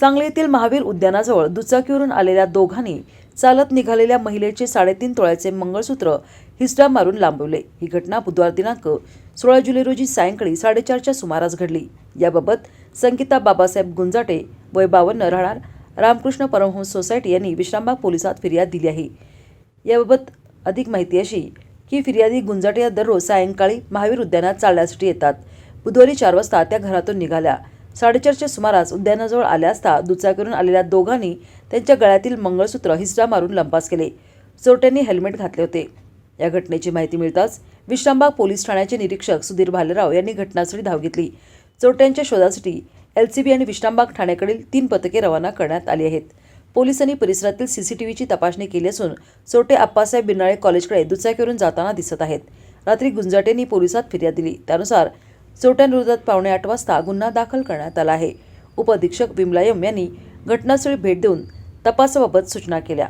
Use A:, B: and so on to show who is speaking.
A: सांगली येथील महावीर उद्यानाजवळ दुचाकीवरून आलेल्या दोघांनी चालत निघालेल्या महिलेचे साडेतीन तोळ्याचे मंगळसूत्र हिस्टा मारून लांबवले. ही घटना बुधवार दिनांक सोळा जुलै रोजी सायंकाळी साडेचारच्या सुमारास घडली. याबाबत संगीता बाबासाहेब गुंजाटे वय बावन्न राहणार रामकृष्ण परमहंस सोसायटी यांनी विश्रामबाग पोलिसात फिर्याद दिली आहे. याबाबत अधिक माहिती अशी की फिर्यादी गुंजाटे या दररोज सायंकाळी महावीर उद्यानात चालण्यासाठी येतात. बुधवारी चार वाजता त्या घरातून निघाल्या. साडेचारच्या सुमारास उद्यानाजवळ आल्या असता दुचाकीवरून आलेल्या दोघांनी त्यांच्या गळ्यातील मंगळसूत्र हिसडा मारून लंपास केले. चोरट्यांनी हेल्मेट घातले होते. या घटनेची माहिती मिळताच विश्रामबाग पोलीस ठाण्याचे निरीक्षक सुधीर भालेराव यांनी घटनास्थळी धाव घेतली. चोरट्यांच्या शोधासाठी एल सी बी आणि विश्रामबाग ठाण्याकडील तीन पथके रवाना करण्यात आली आहेत. पोलिसांनी परिसरातील सीसीटीव्हीची तपासणी केली असून चोरटे आप्पासाहेब बिनाळे कॉलेजकडे दुचाकीवरून जाताना दिसत आहेत. रात्री गुंजाटेंनी पोलिसात फिर्याद दिली. त्यानुसार चोरट्यांविरोधात पावणे आठ वाजता गुन्हा दाखल करण्यात आला आहे. उपअधीक्षक विमलायम यांनी घटनास्थळी भेट देऊन तपासाबाबत सूचना केल्या.